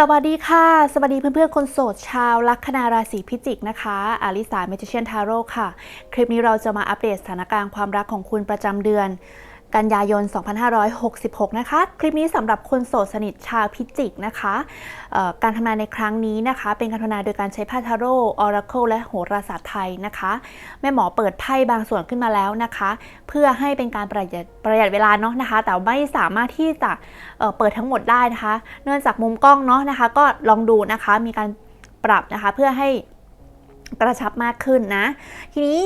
สวัสดีค่ะ สวัสดีเพื่อนๆ คนโสดชาวลัคนาราศีพิจิกนะคะ อาลิสาเมจิเชียนทาโร่ค่ะ คลิปนี้เราจะมาอัปเดตสถานการณ์ความรักของคุณประจำเดือน กันยายน 2566 นะคะ คลิปนี้สำหรับคนโสดสนิทชาวพิจิกนะคะการทำนายในครั้งนี้นะคะ เป็นการทำนายโดยการใช้พ่ทาโร่ออราเคิลและโหราศาสตร์ไทยนะคะ แม่หมอเปิดไพ่บางส่วนขึ้นมาแล้วนะคะ เพื่อให้เป็นการประหยัดประหยัดเวลาเนาะนะคะ แต่ไม่สามารถที่จะเเปิดทั้งหมดได้นะคะ เนื่องจากมุมกล้องเนาะนะคะ ก็ลองดูนะคะมีการปรับนะคะเพื่อให้กระชับมากขึ้นนะ ทีนี้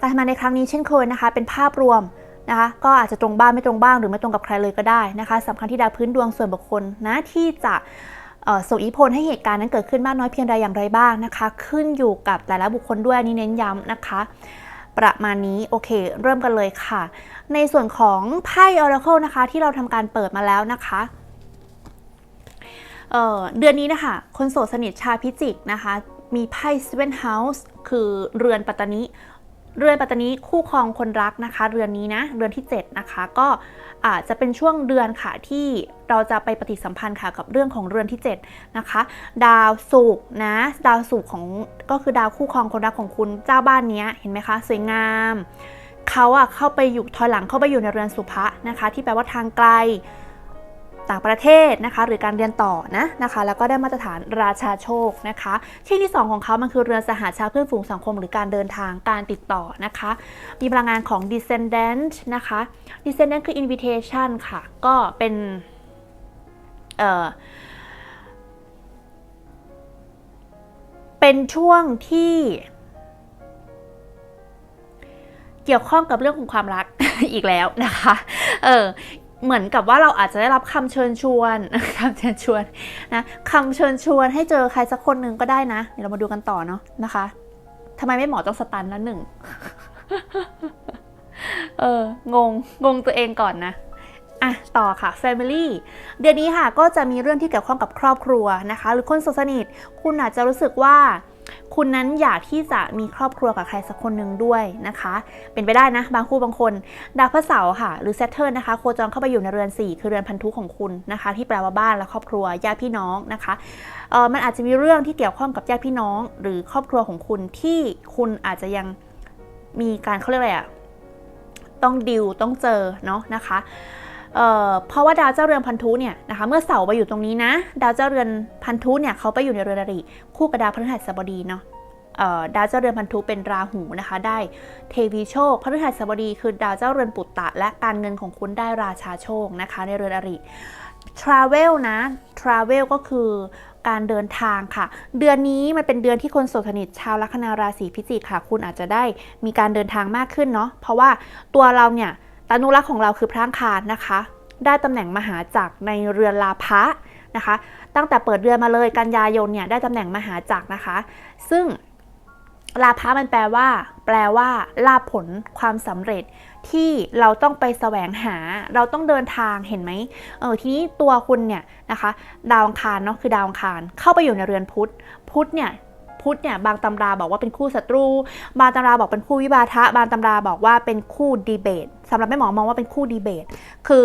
การทำงานในครั้งนี้เช่นเคยนะคะ เป็นภาพรวม นะคะ ก็อาจจะตรงบ้างไม่ตรงบ้างหรือไม่ตรงกับใครเลยก็ได้นะคะสำคัญที่ดาวพื้นดวงส่วนบุคคลนะที่จะส่งอิทธิพลให้เหตุการณ์นั้นเกิดขึ้นมากน้อยเพียงใดอย่างไรบ้างนะคะ ขึ้นอยู่กับแต่ละบุคคลด้วยนี้เน้นย้ำนะคะ ประมาณนี้โอเค เริ่มกันเลยค่ะ ในส่วนของไพ่ Oracle นะคะ ที่เราทำการเปิดมาแล้วนะคะเเดือนนี้นะคะ คนโสดสนิทชาวพิจิกนะคะ มีไพ่ Seven House คือเรือนปัตตานิ เรือนปัตตานิคู่ครองคนรักนะคะ เรือนนี้นะเรือนที่ 7 นะคะ ก็อาจจะเป็นช่วงเดือนค่ะที่เราจะไปปฏิสัมพันธ์ค่ะกับเรื่องของเรือนที่ 7 นะคะ ดาวศุกร์นะ ดาวศุกร์ของก็คือดาวคู่ครองคนรักของคุณเจ้าบ้านนี้เห็นไหมคะ สวยงามเขาอะเข้าไปอยู่ถอยหลังเข้าไปอยู่ในเรือนสุภะนะคะ ที่แปลว่าทางไกล ต่างประเทศนะคะหรือการเรียนต่อนะนะคะแล้วก็ได้มาตรฐานราชาโชคนะคะที่ที่ 2 ของเขามันคือเรือนสหาชาเพื่อนฝูงสังคม หรือการเดินทางการติดต่อนะคะ มีพลังงานของ descendant นะคะ descendant คือ invitation ค่ะ ก็เป็นเอ่อเป็นช่วงที่ เกี่ยวข้องกับเรื่องของความรักอีกแล้วนะคะ เออ เหมือนกับว่าเราอาจจะได้รับคำเชิญชวนคำเชิญชวนนะคำเชิญชวนให้เจอใครสักคนหนึ่งก็ได้นะเดี๋ยวเรามาดูกันต่อเนาะนะคะทำไมไม่หมอต้องสตันละหนึ่งเอองงงงตัวเองก่อนนะอะต่อค่ะ Family เดือนนี้ค่ะก็จะมีเรื่องที่เกี่ยวข้องกับครอบครัวนะคะ หรือคนสนิทคุณอาจจะรู้สึกว่า คุณนั้นอยากที่จะมีครอบครัวกับใครสักคนหนึ่งด้วยนะคะ เป็นไปได้นะ บางคู่บางคนดาวพระเสาร์ค่ะ หรือ Saturn นะคะ โคจรเข้าไปอยู่ในเรือน 4 คือเรือนพันธุของคุณนะคะ ที่แปลว่าบ้านและครอบครัวญาติพี่น้องนะคะเออมันอาจจะมีเรื่องที่เกี่ยวข้องกับญาติพี่น้อง หรือครอบครัวของคุณที่คุณอาจจะยังมีการเขาเรียกอะไรอะต้องดิวต้องเจอเนาะนะคะ เเพราะว่าดาวเจ้าเรือนพันธุเนี่ยนะคะเมื่อเสาร์ไปอยู่ตรงนี้นะ ดาวเจ้าเรือนพันธุเนี่ยเขาไปอยู่ในเรือนอริคู่กับดาวพฤหัสบดีเนาะดาวเจ้าเรือนพันธุเป็นราหูนะคะ ได้เทวีโชคพฤหัสบดีคือดาวเจ้าเรือนปุตตะ และการเงินของคุณได้ราชาโชคนะคะ ในเรือนอริ Travel นะ Travel ก็คือการเดินทางค่ะ เดือนนี้มันเป็นเดือนที่คนโสดสนิทชาวลัคนาราศีพิจิกค่ะ คุณอาจจะได้มีการเดินทางมากขึ้นเนาะเพราะว่าตัวเราเนี่ย ตานุรักษ์ของเราคือพระอังคารนะคะ ได้ตำแหน่งมหาจักรในเรือนลาภะนะคะ ตั้งแต่เปิดเดือนมาเลยกันยายนเนี่ยได้ตำแหน่งมหาจักรนะคะ ซึ่งลาภะมันแปลว่า แปลว่าลาผลความสำเร็จที่เราต้องไปแสวงหา เราต้องเดินทางเห็นไหมเออทีนี้ตัวคุณเนี่ยนะคะ ดาวอังคารเนาะคือดาวอังคารเข้าไปอยู่ในเรือนพุธพุธเนี่ยพุธเนี่ยบางตำราบอกว่าเป็นคู่ศัตรู บางตำราบอกเป็นคู่วิบาทะ บางตำราบอกว่าเป็นคู่ดีเบต สำหรับแม่หมอมองว่าเป็นคู่ดีเบต คือ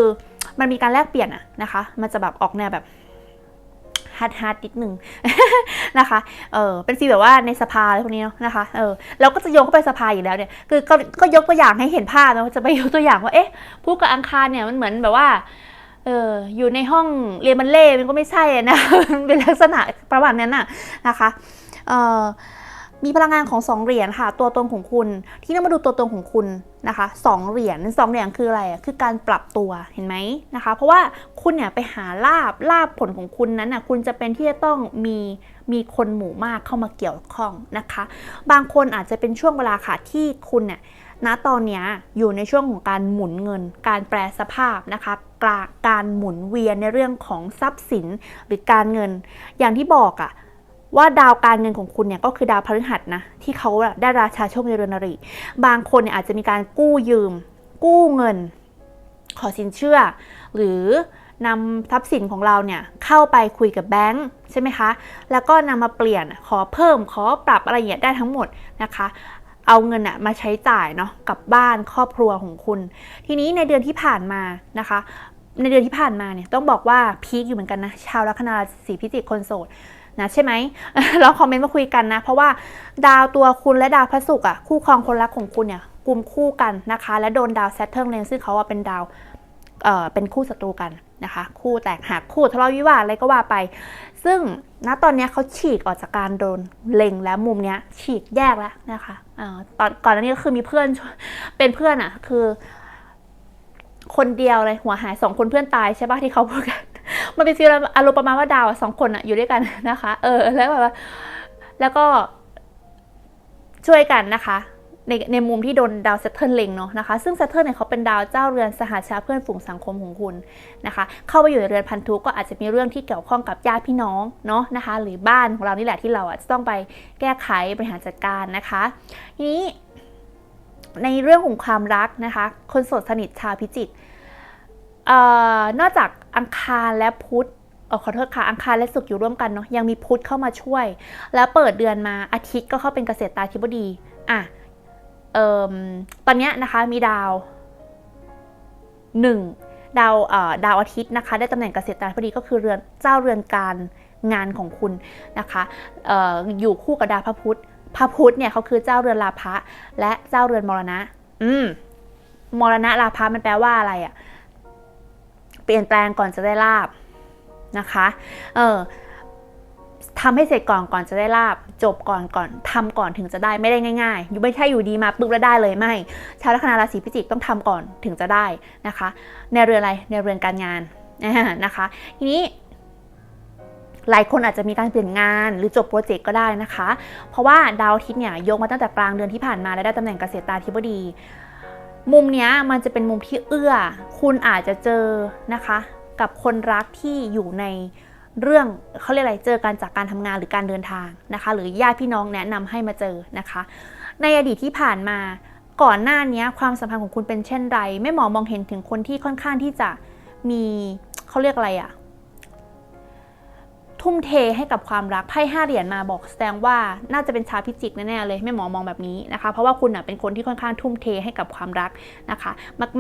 มันมีการแลกเปลี่ยนอะนะคะ มันจะแบบออกแนวแบบฮาร์ดฮาร์ดนิดนึงนะคะ เออเป็นฟีลแบบว่าในสภาอะไรพวกนี้เนาะนะคะ เออเราก็จะโยงเข้าไปสภาอยู่แล้วเนี่ย คือก็ก็ยกตัวอย่างให้เห็นภาพนะจะไปยกตัวอย่างว่า เอ๊ะผู้กับอังคารเนี่ยมันเหมือนแบบว่า เอออยู่ในห้องเรียนบัลเล่มันก็ไม่ใช่นะ เป็นลักษณะประมาณนั้นน่ะนะคะ เออ มีพลังงานของสองเหรียญค่ะ ตัวตนของคุณ ที่ต้องมาดูตัวตนของคุณนะคะสองเหรียญสองเหรียญคืออะไรคือการปรับตัวเห็นไหมนะคะ เพราะว่าคุณเนี่ยไปหาลาบลาบผลของคุณนั้นน่ะคุณจะเป็นที่จะต้องมีมีคนหมู่มากเข้ามาเกี่ยวข้องนะคะ บางคนอาจจะเป็นช่วงเวลาค่ะที่คุณเนี่ยณตอนนี้อยู่ในช่วงของการหมุนเงิน การแปลสภาพนะคะกาการหมุนเวียนในเรื่องของทรัพย์สินหรือการเงิน อย่างที่บอกอะ ว่าดาวการเงินของคุณเนี่ยก็คือดาวพฤหัสนะที่เขาได้ราชาโชคในเรือนอริบางคนเนี่ยอาจจะมีการกู้ยืม กู้เงิน ขอสินเชื่อ หรือนำทรัพย์สินของเราเนี่ยเข้าไปคุยกับแบงค์ใช่ไหมคะ แล้วก็นำมาเปลี่ยนขอเพิ่มขอปรับอะไรเงี้ยได้ทั้งหมดนะคะ เอาเงินอะมาใช้จ่ายเนาะกับบ้านครอบครัวของคุณ ทีนี้ในเดือนที่ผ่านมานะคะ ในเดือนที่ผ่านมาเนี่ยต้องบอกว่าพีคอยู่เหมือนกันนะชาวลัคนาราศีพิจิกคนโสด นะใช่ไหมลองคอมเมนต์มาคุยกันนะ เพราะว่าดาวตัวคุณและดาวพระศุกร์อะคู่ครองคนรักของคุณเนี่ยกลุ่มคู่กันนะคะ และโดนดาวแซตเทิร์นเลนซึ่งเขาว่าเป็นดาวเอ่อเป็นคู่ศัตรูกันนะคะ คู่แตกหักคู่ทะเลาะวิวาทอะไรก็ว่าไป ซึ่งณตอนนี้เขาฉีกออกจากการโดนเล็งแล้วมุมเนี้ยฉีกแยกแล้วนะคะอ่าตอนก่อนหน้านี้ก็คือมีเพื่อนเป็นเพื่อนอะคือ คนเดียวเลยหัวหายสองคนเพื่อนตายใช่ปะที่เขาพูดกัน มันเป็นฟีลอารมณ์ประมาณว่าดาวสองคนอะอยู่ด้วยกันนะคะ เออ แล้วแบบว่าแล้วก็ช่วยกันนะคะในในมุมที่โดนดาวเซตเทิลเล็งเนาะนะคะ ซึ่งเซตเทิลเนี่ยเขาเป็นดาวเจ้าเรือนสหชาเพื่อนฝูงสังคมของคุณนะคะ เข้าไปอยู่ในเรือนพันธุก็อาจจะมีเรื่องที่เกี่ยวข้องกับญาติพี่น้องเนาะนะคะ หรือบ้านของเรานี่แหละที่เราอะจะต้องไปแก้ไขบริหารจัดการนะคะทีนี้ในเรื่องของความรักนะคะ คนโสดสนิทชาวพิจิกเอ่อ นอกจากอังคารและพุธอขอโทษค่ะอังคารและศุกร์อยู่ร่วมกันเนาะยังมีพุธเข้ามาช่วย แล้วเปิดเดือนมาอาทิตย์ก็เข้าเป็นเกษตรตาธิบดีอะเออตอนนี้นะคะมีดาวหนึ่งดาวเอ่อดาวอาทิตย์นะคะ ได้ตำแหน่งเกษตรตาธิบดีก็คือเรือนเจ้าเรือนการงานของคุณนะคะเอ่ออยู่คู่กับดาวพระพุธพระพุธเนี่ยเขาคือเจ้าเรือนลาภะและเจ้าเรือนมรณะ อืมมรณะลาภะมันแปลว่าอะไรอะ่ะ เปลี่ยนแปลงก่อนจะได้ลาบนะคะ เออทำให้เสร็จก่อนก่อนจะได้ลาบ จบก่อนก่อนทำก่อนถึงจะได้ไม่ได้ง่ายๆอยู่ไม่ใช่อยู่ดีมาปุ๊บแล้วได้เลยไม่ชาวลัคนาราศีพิจิกต้องทำก่อนถึงจะได้นะคะ ในเรือนอะไรในเรือนการงานนะคะ ทีนี้หลายคนอาจจะมีการเปลี่ยนงานหรือจบโปรเจกต์ก็ได้นะคะ เพราะว่าดาวอาทิตย์เนี่ยยกมาตั้งแต่กลางเดือนที่ผ่านมาและได้ตำแหน่งเกษตรตาธิบดี มุมเนี้ยมันจะเป็นมุมที่เอื้อ คุณอาจจะเจอนะคะ กับคนรักที่อยู่ในเรื่องเขาเรียกอะไรเจอกันจากการทำงานหรือการเดินทางนะคะ หรือญาติพี่น้องแนะนำให้มาเจอนะคะ ในอดีตที่ผ่านมาก่อนหน้านี้ความสัมพันธ์ของคุณเป็นเช่นไรแม่หมอมองเห็นถึงคนที่ค่อนข้างที่จะมีเขาเรียกอะไรอะ ทุ่มเทให้กับความรักไพ่ห้าเหรียญมาบอกแสดงว่าน่าจะเป็นชาวพิจิกแน่ๆเลยแม่หมอมองแบบนี้นะคะ เพราะว่าคุณเป็นคนที่ค่อนข้างทุ่มเทให้กับความรักนะคะ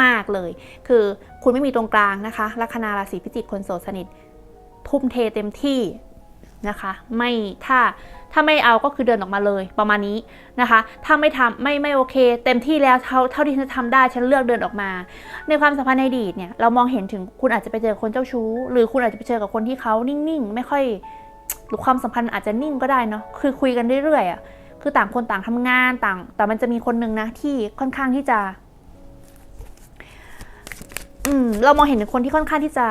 มาก ๆเลย คือคุณไม่มีตรงกลางนะคะลัคนาราศีพิจิกคนโสดสนิท ทุ่มเทเต็มที่นะคะ ไม่ถ้า ถ้าไม่เอาก็คือเดินออกมาเลยประมาณนี้นะคะ ถ้าไม่ทำไม่ไม่โอเค เต็มที่แล้วเท่าเท่าที่ฉันทำได้ฉันเลือกเดินออกมา ในความสัมพันธ์ในอดีตเนี่ยเรามองเห็นถึงคุณอาจจะไปเจอคนเจ้าชู้ หรือคุณอาจจะไปเจอกับคนที่เขานิ่งๆ ไม่ค่อยหรือความสัมพันธ์อาจจะนิ่งก็ได้เนาะคือคุยกันเรื่อยๆอะคือต่างคนต่างทำงานต่าง แต่มันจะมีคนนึงนะที่ค่อนข้างที่จะอืมเรามองเห็นถึงคนที่ค่อนข้างที่จะ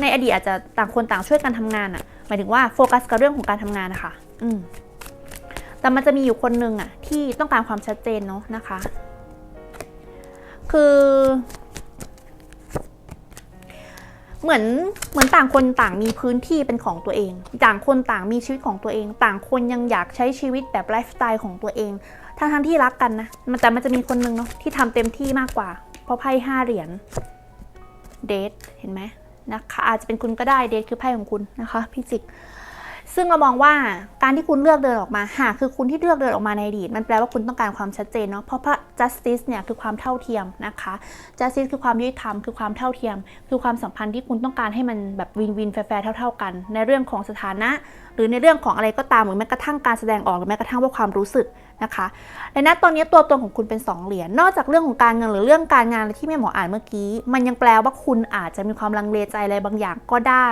ในอดีตอาจจะต่างคนต่างช่วยกันทำงานอะหมายถึงว่าโฟกัสกับเรื่องของการทำงานนะคะ อืมแต่มันจะมีอยู่คนหนึ่งอะที่ต้องการความชัดเจนเนาะนะคะ คือ เหมือนเหมือนต่างคนต่างมีพื้นที่เป็นของตัวเอง ต่างคนต่างมีชีวิตของตัวเอง ต่างคนยังอยากใช้ชีวิตแบบไลฟ์สไตล์ของตัวเองทั้งทั้งที่รักกันนะมันแต่มันจะมีคนหนึงเนาะที่ทำเต็มที่มากกว่า เพราะไพ่ห้าเหรียญเดทเห็นไหมนะคะอาจจะเป็นคุณก็ได้เดทคือไพ่ของคุณนะคะพิจิก ซึ่งเรามองว่า การที่คุณเลือกเดินออกมาหากคือคุณที่เลือกเดินออกมาในอดีตมันแปลว่าคุณต้องการความชัดเจนเนาะเพราะพระ justice เนี่ยคือความเท่าเทียมนะคะ justice คือความยุติธรรมคือความเท่าเทียม คือความสัมพันธ์ที่คุณต้องการให้มันแบบวินวินแฟร์ๆเท่า ๆกัน ในเรื่องของสถานะ หรือในเรื่องของอะไรก็ตามหรือแม้กระทั่งการแสดงออกหรือแม้กระทั่งว่าความรู้สึกนะคะในนั้นตอนนี้ตัวตนของคุณเป็นสองเหรียญนอกจากเรื่องของการเงินหรือเรื่องการงานที่แม่หมออ่านเมื่อกี้ มันยังแปลว่าคุณอาจจะมีความลังเลใจอะไรบางอย่างก็ได้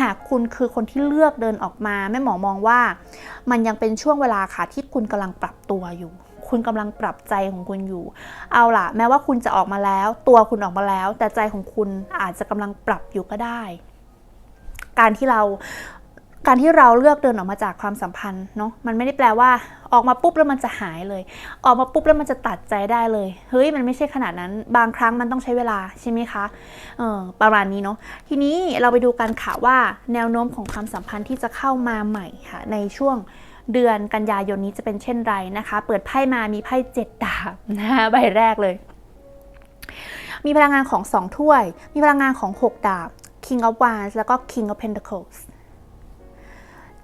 หากคุณคือคนที่เลือกเดินออกมาแม่หมอมองว่ามันยังเป็นช่วงเวลาค่ะที่คุณกำลังปรับตัวอยู่ คุณกำลังปรับใจของคุณอยู่ เอาล่ะ แม้ว่าคุณจะออกมาแล้ว ตัวคุณออกมาแล้ว แต่ใจของคุณอาจจะกำลังปรับอยู่ก็ได้ การที่เรา การที่เราเลือกเดินออกมาจากความสัมพันธ์เนาะมันไม่ได้แปลว่าออกมาปุ๊บแล้วมันจะหายเลย ออกมาปุ๊บแล้วมันจะตัดใจได้เลย เฮ้ยมันไม่ใช่ขนาดนั้น บางครั้งมันต้องใช้เวลาใช่ไหมคะเออประมาณนี้เนาะทีนี้เราไปดูกันค่ะว่าแนวโน้มของความสัมพันธ์ที่จะเข้ามาใหม่ค่ะในช่วงเดือนกันยายนนี้จะเป็นเช่นไรนะคะ เปิดไพ่มามีไพ่เจ็ดดาบนะคะใบแรกเลย มีพลังงานของสองถ้วย มีพลังงานของหกดาบ King of Wands แล้วก็ King of Pentacles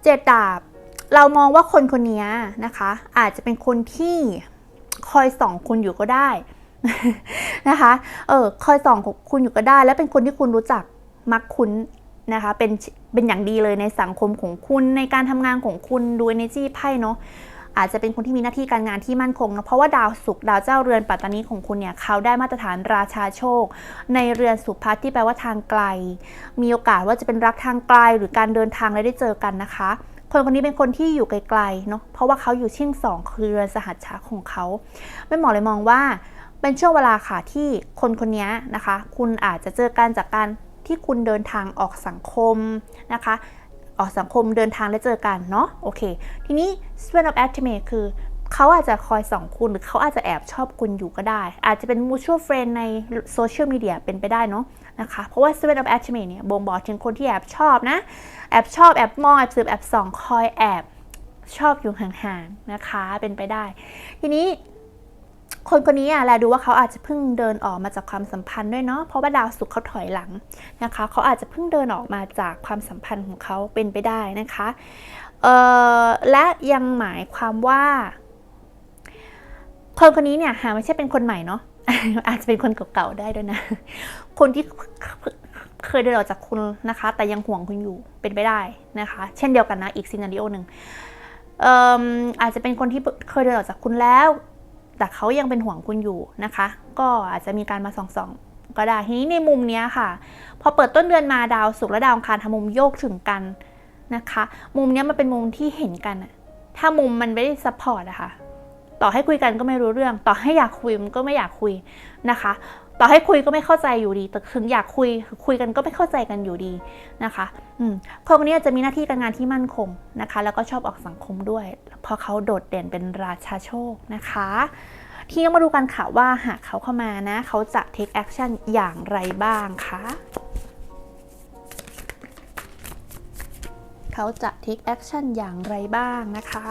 เจ็ดดาบ เรามองว่าคนคนนี้นะคะ อาจจะเป็นคนที่คอยส่องคุณอยู่ก็ได้นะคะ เออคอยส่องคุณอยู่ก็ได้ และเป็นคนที่คุณรู้จักมักคุ้นนะคะ เป็นเป็นอย่างดีเลยในสังคมของคุณในการทำงานของคุณดู energy ไพ่เนาะ อาจจะเป็นคนที่มีหน้าที่การงานที่มั่นคงนะเพราะว่าดาวศุกร์ดาวเจ้าเรือนปัตตานีของคุณเนี่ยเขาได้มาตรฐานราชาโชค ในเรือนสุพัฒที่แปลว่าทางไกล มีโอกาสว่าจะเป็นรักทางไกลหรือการเดินทางและได้เจอกันนะคะคนคนนี้เป็นคนที่อยู่ไกลๆเนาะ เพราะว่าเขาอยู่ชิ่งสองคือเรือนสหัสชาของเขาไม่หมอเลยมองว่าเป็นช่วงเวลาค่ะที่คนคนนี้นะคะ คุณอาจจะเจอกันจากการที่คุณเดินทางออกสังคมนะคะ ออกสังคมเดินทางและเจอกันเนาะโอเค ทีนี้ Spin of Ultimate คือเขาอาจจะคอยส่องคุณหรือเขาอาจจะแอบชอบคุณอยู่ก็ได้ อาจจะเป็น mutual friend ในโซเชียลมีเดียเป็นไปได้เนาะนะคะ เพราะว่า Spin of Ultimate เนี่ยบ่งบอกถึงคนที่แอบชอบนะ แอบชอบ แอบมอง แอบสืบ แอบส่อง คอยแอบชอบอยู่ห่างๆนะคะ เป็นไปได้ ทีนี้ คนคนนี้อะแลดูว่าเขาอาจจะเพิ่งเดินออกมาจากความสัมพันธ์ด้วยเนาะเพราะว่าดาวศุกร์เขาถอยหลังนะคะเขาอาจจะเพิ่งเดินออกมาจากความสัมพันธ์ของเขาเป็นไปได้นะคะเออและยังหมายความว่า คนคนนี้เนี่ยหาไม่ใช่เป็นคนใหม่เนาะอาจจะเป็นคนเก่าๆได้ด้วยนะ คนที่เคยเดินออกจากคุณนะคะ แต่ยังห่วงคุณอยู่เป็นไปได้นะคะ เช่นเดียวกันนะอีกซีนารีโอหนึ่งอาจจะเป็นคนที่เคยเดินออกจากคุณแล้ว แต่เขายังเป็นห่วงคุณอยู่นะคะ ก็อาจจะมีการมาส่องๆก็ได้ทีนี้ในมุมนี้ค่ะ พอเปิดต้นเดือนมาดาวศุกร์และดาวอังคารทำมุมโยกถึงกันนะคะ มุมนี้มันเป็นมุมที่เห็นกันถ้ามุมมันไม่ได้ซัพพอร์ตอะค่ะต่อให้คุยกันก็ไม่รู้เรื่อง ต่อให้อยากคุยมันก็ไม่อยากคุยนะคะ ต่อให้คุยก็ไม่เข้าใจอยู่ดี แต่ถึงอยากคุยคุยกันก็ไม่เข้าใจกันอยู่ดีนะคะอืมคนคนนี้จะมีหน้าที่การงานที่มั่นคงนะคะ แล้วก็ชอบออกสังคมด้วย เพราะเขาโดดเด่นเป็นราชาโชคนะคะ ที่มาดูกันค่ะว่าหากเขาเข้ามานะ เขาจะ take action อย่างไรบ้างคะเขาจะ take action อย่างไรบ้างนะคะ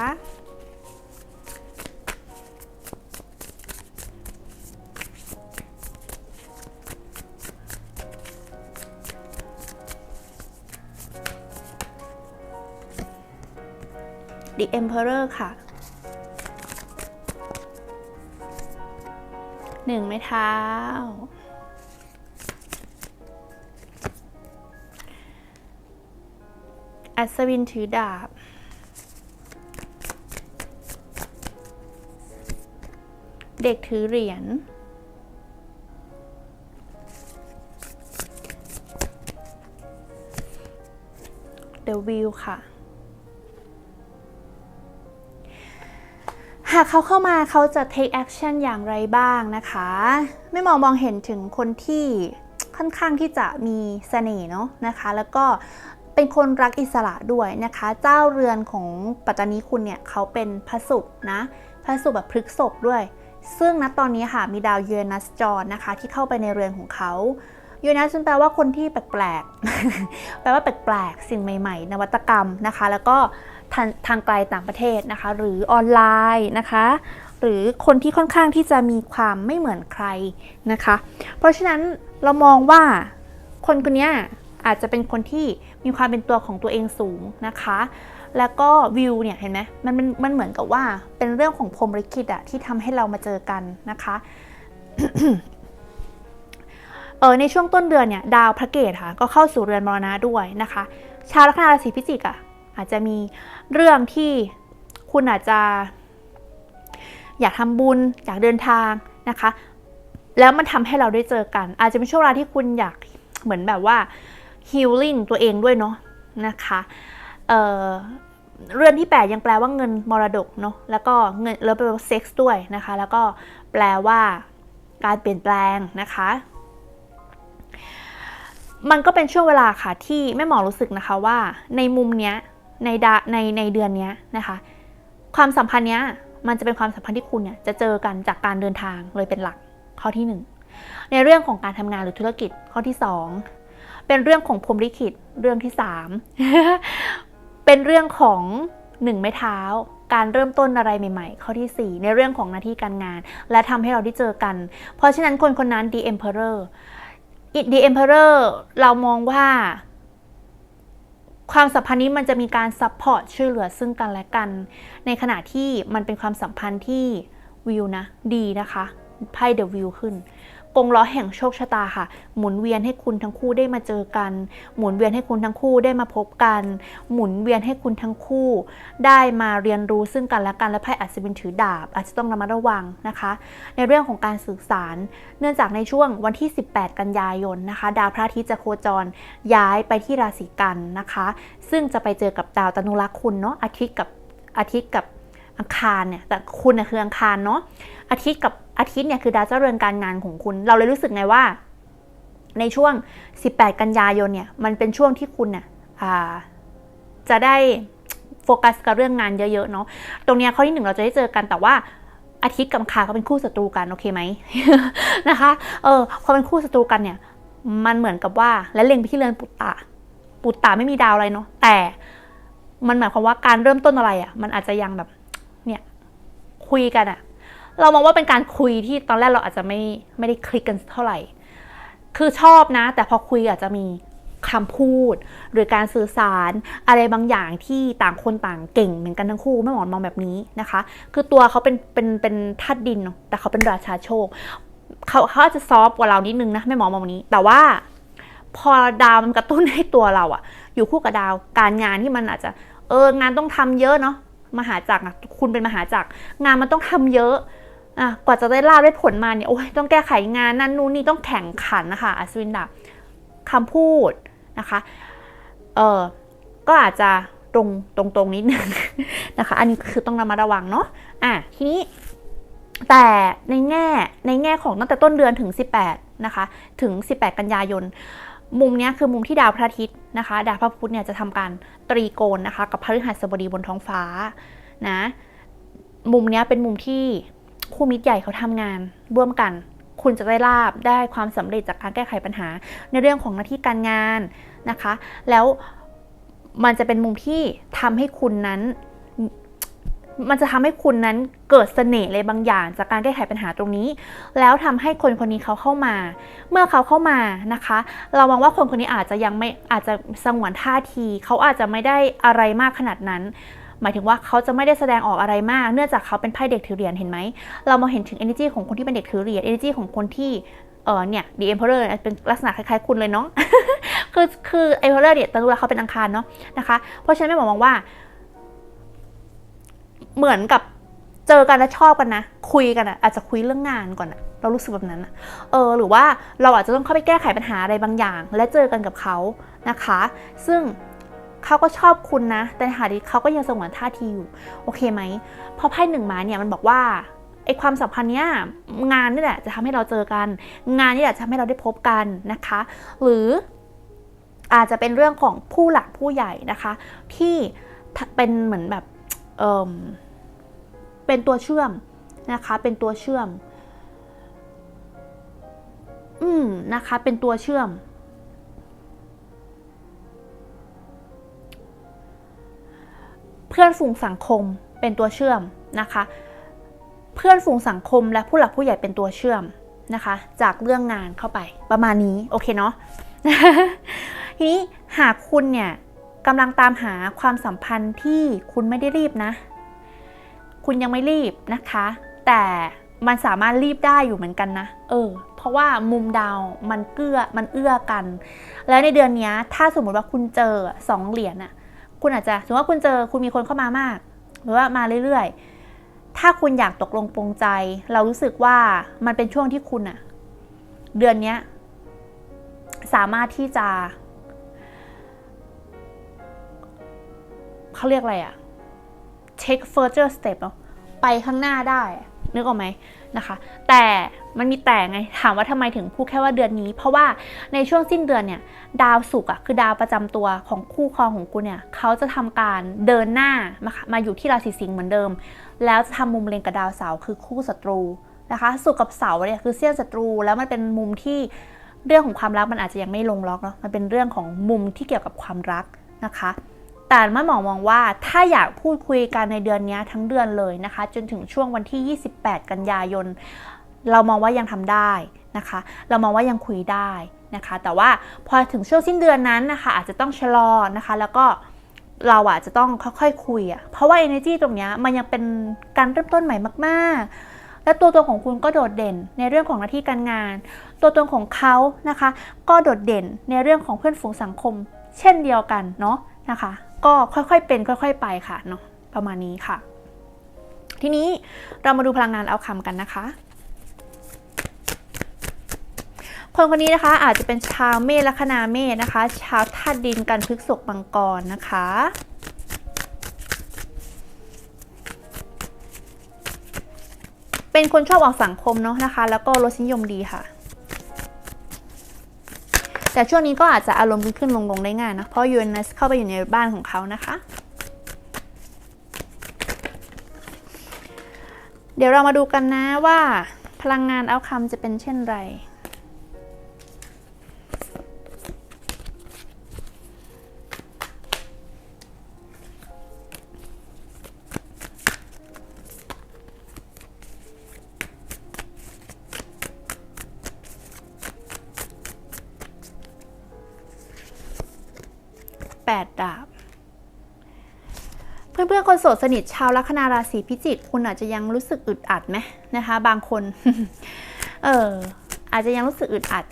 The Emperor ค่ะหนึ่งไม้เท้า อัศวินถือดาบ เด็กถือเหรียญ The Wheel ค่ะากเขาเข้ามาเขาจะ take action อย่างไรบ้างนะคะ ไม่มองมองเห็นถึงคนที่ค่อนข้างที่จะมีเสน่ห์เนาะนะคะ แล้วก็เป็นคนรักอิสระด้วยนะคะ เจ้าเรือนของปัตตานีคุณเนี่ยเขาเป็นพระศุกร์นะพระศุกร์แบบพฤกษบด้วย ซึ่งณตอนนี้ค่ะมีดาวยูเรนัสจรนะคะ ที่เข้าไปในเรือนของเขายูเรนัสแปลว่าคนที่แปลกๆ แปลว่าแปลกๆ สิ่งใหม่ ๆ นวัตกรรมนะคะ แล้วก็ ทางทางไกลต่างประเทศนะคะ หรือออนไลน์นะคะ หรือคนที่ค่อนข้างที่จะมีความไม่เหมือนใครนะคะ เพราะฉะนั้นเรามองว่าคนคนนี้อาจจะเป็นคนที่มีความเป็นตัวของตัวเองสูงนะคะ แล้วก็วิวเนี่ยเห็นไหมมันมันมันเหมือนกับว่าเป็นเรื่องของพรหมลิขิตอะที่ทำให้เรามาเจอกันนะคะเออในช่วงต้นเดือนเนี่ยดาวพระเกตค่ะก็เข้าสู่เรือนมรณะด้วยนะคะ ชาวลัคนาราศีพิจิกอะ อาจจะมีเรื่องที่คุณอาจจะ อยากทำบุญ อยากเดินทางนะคะ แล้วมันทำให้เราได้เจอกัน อาจจะเป็นช่วงเวลาที่คุณอยากเหมือนแบบว่า healing ตัวเองด้วยเนาะนะคะเเรือนที่ 8 ยังแปลว่าเงินมรดกเนาะแล้วก็เงินแล้วแปลว่าเซ็กซ์ด้วยนะคะ แล้วก็แปลว่าการเปลี่ยนแปลงนะคะ มันก็เป็นช่วงเวลาค่ะที่แม่หมอรู้สึกนะคะว่าในมุมเนี้ย ในดาในในเดือนนี้นะคะ ความสัมพันธ์เนี้ยมันจะเป็นความสัมพันธ์ที่คุณเนี่ยจะเจอกันจากการเดินทางเลยเป็นหลักข้อที่ 1 ในเรื่องของการทำงานหรือธุรกิจข้อที่ 2 เป็นเรื่องของพรมลิขิตเรื่องที่ 3 เป็นเรื่องของหนึ่งไม้เท้า การเริ่มต้นอะไรใหม่ ๆ ข้อที่ 4 ในเรื่องของหน้าที่การงาน และทำให้เราได้เจอกัน เพราะฉะนั้นคนคนนั้น The Emperor The Emperor เรามองว่า ความสัมพันธ์นี้มันจะมีการซัพพอร์ตช่วยเหลือซึ่งกันและกัน ในขณะที่มันเป็นความสัมพันธ์ที่วิวนะดีนะคะไพ่เดอะวิวขึ้น กงล้อแห่งโชคชะตาค่ะ หมุนเวียนให้คุณทั้งคู่ได้มาเจอกัน หมุนเวียนให้คุณทั้งคู่ได้มาพบกัน หมุนเวียนให้คุณทั้งคู่ ได้มาเรียนรู้ซึ่งกันและกันและไพ่อาจจะเป็นถือดาบ อาจจะต้องระมัดระวังนะคะ ในเรื่องของการสื่อสาร เนื่องจากในช่วงวันที่ 18 กันยายนนะคะ ดาวพระอาทิตย์จะโคจรย้ายไปที่ราศีกันนะคะ ซึ่งจะไปเจอกับดาวตนุรักษ์คุณเนาะอาทิตย์กับอาทิตย์กับ อังคารเนี่ยแต่คุณเนี่ยคืออังคารเนาะอาทิตย์กับอาทิตย์เนี่ยคือดาวเจ้าเรือนการงานของคุณ เราเลยรู้สึกไงว่า ในช่วง 18 กันยายนเนี่ยมันเป็นช่วงที่คุณเนี่ยจะได้โฟกัสกับเรื่องงานเยอะๆเนาะตรงเนี้ยข้อที่หนึ่งเราจะได้เจอกันแต่ว่าอาทิตย์กับคารเขาเป็นคู่ศัตรูกันโอเคไหมนะคะเออพอเป็นคู่ศัตรูกันเนี่ย มันเหมือนกับว่าและเล็งไปที่เรือนปุตตะปุตตะไม่มีดาวอะไรเนาะแต่มันหมายความว่าการเริ่มต้นอะไรอะ่ะ มันอาจจะยังแบบ คุยกันอะเรามองว่าเป็นการคุยที่ตอนแรกเราอาจจะไม่ไม่ได้คลิกกันเท่าไหร่ คือชอบนะ แต่พอคุยอาจจะมีคำพูด หรือการสื่อสารอะไรบางอย่างที่ต่างคนต่างเก่งเหมือนกันทั้งคู่ไม่หมอนมองแบบนี้นะคะ คือตัวเขาเป็นเป็นเป็นธาตุดินแต่เขาเป็นราชาโชคเขาเขาอาจจะซอฟต์กว่าเรานิดนึงนะไม่หมอมองแบบนี้ แต่ว่าพอดาวมันกระตุ้นให้ตัวเราอะอยู่คู่กับดาวการงานที่มันอาจจะเอองานต้องทำเยอะเนาะ มหาจักรอะคุณเป็นมหาจักรงานมันต้องทำเยอะอะกว่าจะได้ลาบได้ผลมาเนี่ยโอ้ยต้องแก้ไขงานนั่นนู่นนี่ต้องแข่งขันนะคะอัศวินดาบคำพูดนะคะเออก็อาจจะตรงตรงตรงนิดนึงนะคะ อันนี้คือต้องระมัดระวังเนาะอะทีนี้ แต่ในแง่ในแง่ของตั้งแต่ต้นเดือนถึง 18นะคะ ถึง 18 กันยายน มุมนี้คือมุมที่ดาวพระอาทิตย์นะคะ ดาวพระพุธเนี่ยจะทำการตรีโกณนะคะ กับพฤหัสบดีบนท้องฟ้านะ มุมนี้เป็นมุมที่คู่มิตรใหญ่เขาทำงานร่วมกัน คุณจะได้ลาบได้ความสำเร็จจากการแก้ไขปัญหา ในเรื่องของหน้าที่การงานนะคะ แล้วมันจะเป็นมุมที่ทำให้คุณนั้น มันจะทำให้คุณนั้นเกิดเสน่ห์อะไรบางอย่าง จากการแก้ไขปัญหาตรงนี้ แล้วทำให้คนคนนี้เขาเข้ามา เมื่อเขาเข้ามานะคะ เรามองว่าคนคนนี้อาจจะยังไม่อาจจะสงวนท่าที เขาอาจจะไม่ได้อะไรมากขนาดนั้น หมายถึงว่าเขาจะไม่ได้แสดงออกอะไรมาก เนื่องจากเขาเป็นไพ่เด็กถือเหรียญเห็นไหม เรามาเห็นถึง energy ของคนที่เป็นเด็กถือเหรียญ energy ของคนที่เออเนี่ย the emperor เป็นลักษณะคล้ายๆคุณเลยเนาะคือคือ emperor เนี่ยตอนรู้ว่าเขาเป็นอังคารเนาะนะคะ เพราะฉะนั้นแม่หมอมองว่า เหมือนกับเจอกันแล้วชอบกันนะ คุยกันอะอาจจะคุยเรื่องงานก่อนอะเรารู้สึกแบบนั้นอะเออ หรือว่าเราอาจจะต้องเข้าไปแก้ไขปัญหาอะไรบางอย่าง และเจอกันกับเขานะคะ ซึ่งเขาก็ชอบคุณนะ แต่ในขณะที่เขาก็ยังสงวนท่าทีอยู่ โอเคไหมพราะไพ่หนึ่งมาเนี่ยมันบอกว่าไอความสัมพันธ์เนี้ยงานนี่แหละจะทำให้เราเจอกัน งานนี่แหละจะทำให้เราได้พบกันนะคะ หรืออาจจะเป็นเรื่องของผู้หลักผู้ใหญ่นะคะ ที่เป็นเหมือนแบบเออ เป็นตัวเชื่อมนะคะ เป็นตัวเชื่อม อืมนะคะ เป็นตัวเชื่อม เพื่อนฝูงสังคมเป็นตัวเชื่อมนะคะ เพื่อนฝูงสังคมและผู้หลักผู้ใหญ่เป็นตัวเชื่อมนะคะ จากเรื่องงานเข้าไปประมาณนี้โอเคเนาะทีนี้หากคุณเนี่ยกำลังตามหาความสัมพันธ์ที่คุณไม่ได้รีบนะ คุณยังไม่รีบนะคะ แต่มันสามารถรีบได้อยู่เหมือนกันนะ เออ เพราะว่ามุมดาวมันเกื้อ มันเอื้อกัน แล้วในเดือนนี้ถ้าสมมติว่าคุณเจอสองเหรียญอะคุณอาจจะสมมติว่าคุณเจอคุณมีคนเข้ามามาก หรือว่ามาเรื่อยๆ ถ้าคุณอยากตกลงปรงใจ เรารู้สึกว่ามันเป็นช่วงที่คุณอะเดือนนี้สามารถที่จะเขาเรียกอะไรอะ take further step เนาะไปข้างหน้าได้นึกออกไหมนะคะ แต่มันมีแต่ไงถามว่าทำไมถึงพูดแค่ว่าเดือนนี้ เพราะว่าในช่วงสิ้นเดือนเนี่ยดาวศุกร์อะคือดาวประจำตัวของคู่ครองของคุณเนี่ยเขาจะทำการเดินหน้ามามาอยู่ที่ราศีสิงห์เหมือนเดิม แล้วจะทำมุมเล็งกับดาวเสาร์คือคู่ศัตรูนะคะศุกร์กับเสาร์เนี่ยคือเสี้ยนศัตรู แล้วมันเป็นมุมที่เรื่องของความรักมันอาจจะยังไม่ลงล็อกเนาะมันเป็นเรื่องของมุมที่เกี่ยวกับความรักนะคะ แต่แม่หมอมองว่าถ้าอยากพูดคุยกันในเดือนนี้ทั้งเดือนเลยนะคะ จนถึงช่วงวันที่ 28 กันยายน เรามองว่ายังทำได้นะคะ เรามองว่ายังคุยได้นะคะ แต่ว่าพอถึงช่วงสิ้นเดือนนั้นนะคะ อาจจะต้องชะลอนะคะ แล้วก็เราอาจจะต้องค่อยๆคุยอะ่ะเพราะว่า energy ตรงนี้มันยังเป็นการเริ่มต้นใหม่มากและตัวตนของคุณก็โดดเด่นในเรื่องของหน้าที่การงาน ตัวตนของเขานะคะ ก็โดดเด่นในเรื่องของเพื่อนฝูงสังคม เช่นเดียวกันเนาะนะคะ ก็ค่อยๆเป็นค่อย ๆ ไปค่ะเนาะประมาณนี้ค่ะ ทีนี้เรามาดูพลังงานเอาคำกันนะคะคนคนนี้นะคะอาจจะเป็นชาวเมษลัคนาเมษนะคะ ชาวธาตุดินกันพฤกษกมังกรนะคะ เป็นคนชอบออกสังคมเนาะนะคะ แล้วก็รสนิยมดีค่ะ แต่ช่วงนี้ก็อาจจะอารมณ์ขึ้นลงๆได้ง่ายนะ เพราะยูเรนัสเข้าไปอยู่ในบ้านของเขานะคะ เดี๋ยวเรามาดูกันนะว่าพลังงานเอาคำจะเป็นเช่นไร โสดสนิทชาวลัคนาราศีพิจิกคุณอาจจะยังรู้สึกอึดอัดไหมนะคะ บางคน เอออาจจะยังรู้สึกอึดอัด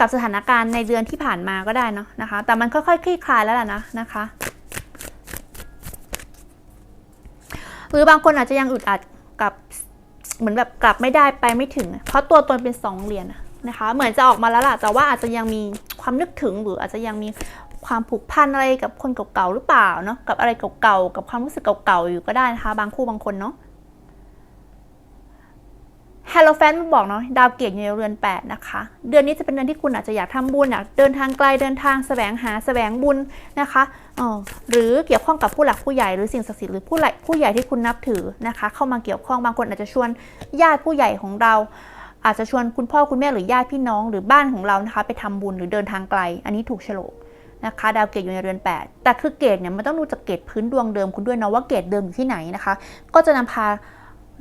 กับสถานการณ์ในเดือนที่ผ่านมาก็ได้เนาะนะคะ แต่มันค่อยๆคลี่คลายแล้วล่ะนะนะคะ หรือบางคนอาจจะยังอึดอัดกับเหมือนแบบกลับไม่ได้ไปไม่ถึง เพราะตัวตนเป็นสองเหรียญนะคะ เหมือนจะออกมาแล้วล่ะแต่ว่าอาจจะยังมีความนึกถึงหรืออาจจะยังมี ความผูกพันอะไรกับคนเก่าๆหรือเปล่าเนาะกับอะไรเก่าๆกับความรู้สึกเก่าๆอยู่ก็ได้นะคะ บางคู่บางคนเนาะฮ e l l o f a n มันบอกเนาะดาวเกตอยู่ในเรือน 8 นะคะ เดือนนี้จะเป็นเดือนที่คุณอาจจะอยากทำบุญอยากเดินทางไกลเดินทางแสวงหาแสวงบุญนะคะอ๋อหรือเกี่ยวข้องกับผู้หลักผู้ใหญ่หรือสิ่งศักดิ์สิทธิ์หรือผู้ใหญ่ผู้ใหญ่ที่คุณนับถือนะคะ เข้ามาเกี่ยวข้องบางคนอาจจะชวนญาติผู้ใหญ่ของเรา อาจจะชวนคุณพ่อคุณแม่หรือญาติพี่น้องหรือบ้านของเรานะคะ ไปทำบุญหรือเดินทางไกล อันนี้ถูกโฉลก นะคะดาวเกตอยู่ในเรือน 8 แต่คือเกตเนี่ยมันต้องดูจากเกตพื้นดวงเดิมคุณด้วยเนาะว่าเกตเดิมอยู่ที่ไหนนะคะ ก็จะนำพา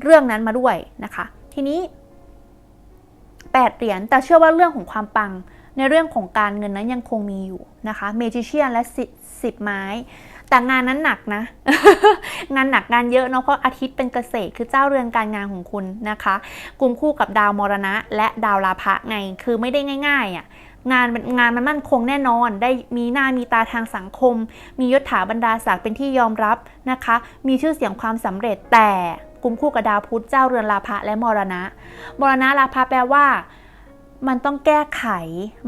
เรื่องนั้นมาด้วยนะคะ ทีนี้ 8 เหรียญแต่เชื่อว่าเรื่องของความปังในเรื่องของการเงินนั้นยังคงมีอยู่นะคะเมจิเชียนและสิบไม้ แต่งานนั้นหนักนะ งานหนักงานเยอะเนาะเพราะอาทิตย์เป็นเกษตรคือเจ้าเรือนการงานของคุณนะคะกลุ่มคู่กับดาวมรณะ และดาวลาภะไงคือไม่ได้ง่ายๆอะ งานงานมันมั่นคงแน่นอน ได้มีหน้ามีตาทางสังคม มียศถาบรรดาศักดิ์เป็นที่ยอมรับนะคะ มีชื่อเสียงความสำเร็จแต่กลุ่มคู่กับดาวพุธเจ้าเรือนลาภะและมรณะ มรณะลาภะแปลว่า มันต้องแก้ไข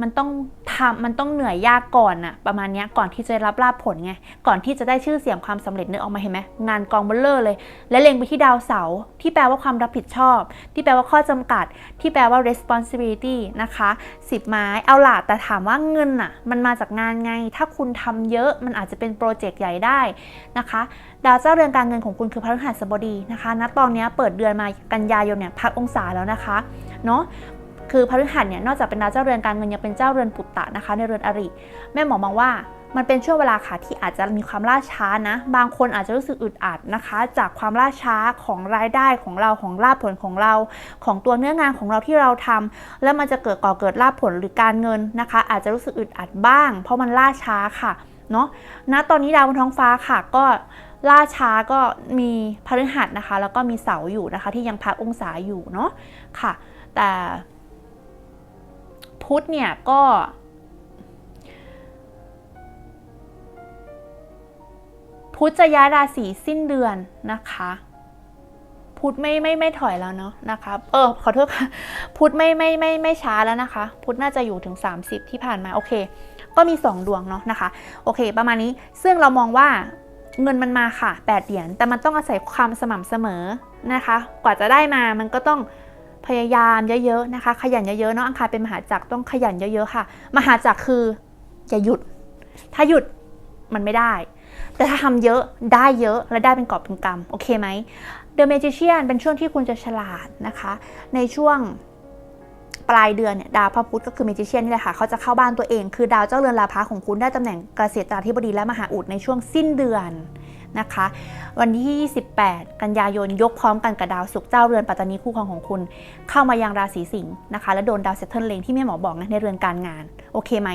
มันต้องทำมันต้องเหนื่อยยากก่อนอะประมาณนี้ก่อนที่จะรับลาบผลไง ก่อนที่จะได้ชื่อเสียงความสำเร็จเนึกอออกมาเห็นไหมงานกองเบลเลอร์เลย และเล็งไปที่ดาวเสาร์ที่แปลว่าความรับผิดชอบ ที่แปลว่าข้อจำกัด ที่แปลว่า responsibility นะคะสิบไม้เอาล่ะแต่ถามว่าเงินอะมันมาจากงานไง ถ้าคุณทำเยอะมันอาจจะเป็นโปรเจกต์ใหญ่ได้นะคะดาวเจ้าเรือนการเงินของคุณคือพฤหัสบดีนะคะณตอนนี้เปิดเดือนมากันยายนเนี่ยพักองศาแล้วนะคะเนาะ คือพฤหัสเนี่ยนอกจากเป็นดาวเจ้าเรือนการเงินยังเป็นเจ้าเรือนปุตตะนะคะ ในเรือนอริ แม่หมอมองว่ามันเป็นช่วงเวลาค่ะที่อาจจะมีความล่าช้านะ บางคนอาจจะรู้สึกอึดอัดนะคะ จากความล่าช้าของรายได้ของเราของลาภผลของเรา ของตัวเนื้องานของเราที่เราทำแล้วมันจะเกิดก่อเกิดลาภผลหรือการเงินนะคะ อาจจะรู้สึกอึดอัดบ้าง เพราะมันล่าช้าค่ะเนาะณตอนนี้ดาวบนท้องฟ้าค่ะก็ล่าช้าก็มีพฤหัสนะคะ แล้วก็มีเสาอยู่นะคะ ที่ยังพักองศาอยู่เนาะค่ะ แต่ พุธเนี่ยก็ พุธจะย้ายราศีสิ้นเดือนนะคะ พุธไม่ไม่ไม่ถอยแล้วเนาะนะคะ เออขอโทษค่ะ พุธไม่ไม่ไม่ไม่ช้าแล้วนะคะ พุธน่าจะอยู่ถึง 30 ที่ผ่านมาโอเค ก็มี 2 ดวงเนาะนะคะ โอเค ประมาณนี้ซึ่งเรามองว่าเงินมันมาค่ะ 8 เหรียญแต่มันต้องอาศัยความสม่ำเสมอนะคะ กว่าจะได้มามันก็ต้อง พยายามเยอะๆนะคะ ขยันเยอะๆเนาะอังคารเป็นมหาจักรต้องขยันเยอะๆค่ะ มหาจักรคืออย่าหยุด ถ้าหยุดมันไม่ได้ แต่ถ้าทำเยอะได้เยอะและได้เป็นกอบเป็นกำโอเคไหม The Magician เป็นช่วงที่คุณจะฉลาดนะคะ ในช่วงปลายเดือนเนี่ยดาวพระพุธก็คือ Magician นี่แหละค่ะเขาจะเข้าบ้านตัวเอง คือดาวเจ้าเรือนลาภะของคุณได้ตำแหน่งเกษตราธิบดีและมหาอุดในช่วงสิ้นเดือน นะคะ วันที่ 28 กันยายนยกพร้อมกันกับดาวศุกร์เจ้าเรือนปัตตานีคู่ครองของคุณ เข้ามายังราศีสิงห์นะคะ และโดนดาวเซตเทิลเลงที่แม่หมอบอกนะในเรือนการงาน โอเคไหม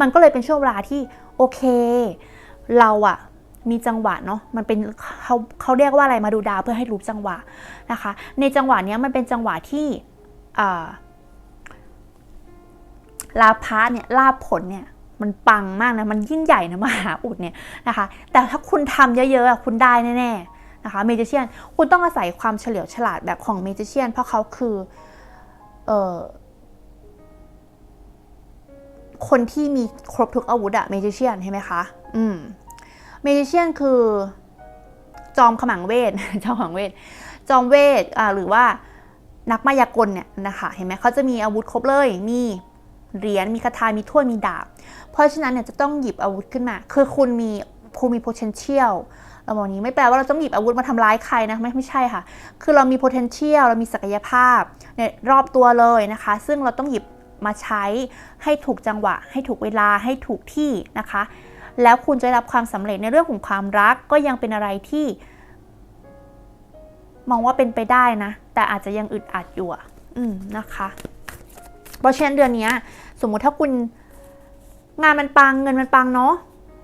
มันก็เลยเป็นช่วงเวลาที่โอเค เราอะมีจังหวะเนาะมันเป็นเขาเขาเรียกว่าอะไรมาดูดาวเพื่อให้รู้จังหวะนะคะ ในจังหวะนี้มันเป็นจังหวะที่ลาภะเนี่ยลาภผลเนี่ย มันปังมากนะ มันยิ่งใหญ่นะมหาอุดเนี่ยนะคะ แต่ถ้าคุณทำเยอะๆอะคุณได้แน่ๆนะคะเมจิเชียนคุณต้องอาศัยความเฉลียวฉลาดแบบของเมจิเชียนเพราะเขาคือเอ่อคนที่มีครบทุกอาวุธอะเมจิเชียนใช่ไหมคะ อืมเมจิเชียนคือจอมขมังเวท จอมขมังเวท จอมเวทอ่าหรือว่านักมายากลเนี่ยนะคะ เห็นไหมเขาจะมีอาวุธครบเลย มี เหรียญมีคาถามีถ้วยมีดาบ เพราะฉะนั้นเนี่ยจะต้องหยิบอาวุธขึ้นมา คือคุณมีคุณมี potential เราบอกนี้ไม่แปลว่าเราต้องหยิบอาวุธมาทำร้ายใครนะไม่ไม่ใช่ค่ะ คือเรามี potential เรามีศักยภาพในรอบตัวเลยนะคะ ซึ่งเราต้องหยิบมาใช้ให้ถูกจังหวะ ให้ถูกเวลาให้ถูกที่นะคะ แล้วคุณจะได้รับความสำเร็จในเรื่องของความรักก็ยังเป็นอะไรที่ มองว่าเป็นไปได้นะ แต่อาจจะยังอึดอัดอยู่อะอืมนะคะ เพราะฉะนั้นเดือนนี้สมมุติถ้าคุณงานมันปังเงินมันปังเนาะ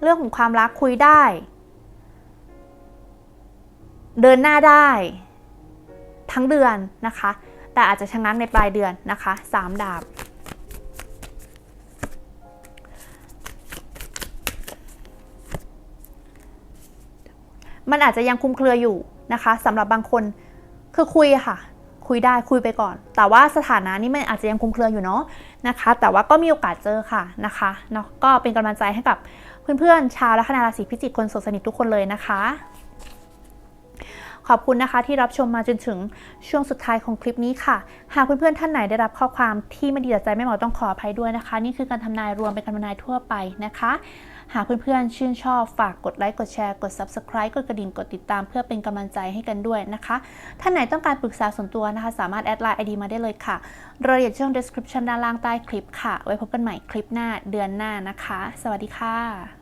เรื่องของความรักคุยได้ เดินหน้าได้ ทั้งเดือนนะคะ แต่อาจจะชะงักในปลายเดือนนะคะสามดาบมันอาจจะยังคุมเครืออยู่นะคะสำหรับบางคนคือคุยค่ะ คุยได้คุยไปก่อน แต่ว่าสถานะนี้มันอาจจะยังคุมเครืออยู่เนาะนะคะ แต่ว่าก็มีโอกาสเจอค่ะนะคะเนาะก็เป็นกำลังใจให้กับเพื่อนๆชาวลัคนาราศีพิจิกคนโสดสนิททุกคนเลยนะคะ ขอบคุณนะคะที่รับชมมาจนถึงช่วงสุดท้ายของคลิปนี้ค่ะ หากเพื่อนๆท่านไหนได้รับข้อความที่ไม่ดีต่อใจแม่เหมอต้องขออภัยด้วยนะคะ นี่คือการทำนายรวมเป็นการทำนายทั่วไปนะคะ หากเพื่อนๆ ชื่นชอบฝากกดไลค์กดแชร์กด subscribe กดกระดิ่งกดติดตาม เพื่อเป็นกำลังใจให้กันด้วยนะคะ ท่านไหนต้องการปรึกษาส่วนตัวนะคะ สามารถแอดไลน์ ID มาได้เลยค่ะรายละเอียดช่อง description ด้านล่างใต้คลิปค่ะ ไว้พบกันใหม่คลิปหน้าเดือนหน้านะคะ สวัสดีค่ะ